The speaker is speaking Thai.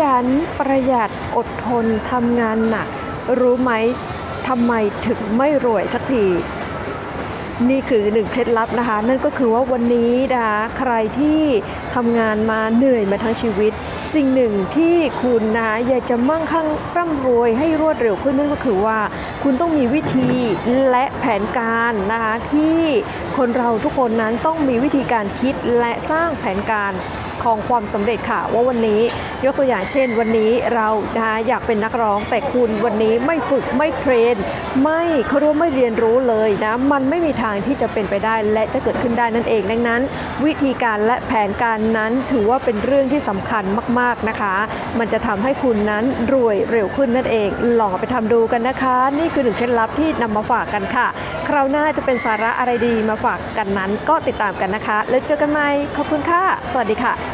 ยันประหยัดอดทนทำงานหนัก รู้ไหมทำไมถึงไม่รวยสักทีนี่คือหนึ่งเคล็ดลับนะคะ นั่นก็คือว่าวันนี้นะคะใครที่ทำงานมาเหนื่อยมาทั้งชีวิต สิ่งหนึ่งที่คุณนะคะอยากจะมั่งคั่งร่ำรวยให้รวดเร็วขึ้นนั่นก็คือว่า คุณต้องมีวิธีและแผนการนะคะที่คนเราทุกคนนั้นต้องมีวิธีการคิดและสร้างแผนการ ของความสำเร็จค่ะ ว่าวันนี้ยกตัวอย่างเช่น วันนี้เรานะคะอยากเป็นนักร้องแต่คุณวันนี้ไม่ฝึกไม่เทรน ไม่เขาเรียกว่าไม่เรียนรู้เลยนะมันไม่มีทางที่จะเป็นไปได้และจะเกิดขึ้นได้นั่นเอง ดังนั้น วิธีการและแผนการนั้นถือว่าเป็นเรื่องที่สำคัญมากๆนะคะ มันจะทำให้คุณนั้นรวยเร็วขึ้นนั่นเองลองไปทำดูกันนะคะ นี่คือหนึ่งเคล็ดลับที่นำมาฝากกันค่ะ คราวหน้าจะเป็นสาระอะไรดีมาฝากกันนั้น ก็ติดตามกันนะคะ แล้วเจอกันใหม่ขอบคุณค่ะ สวัสดีค่ะ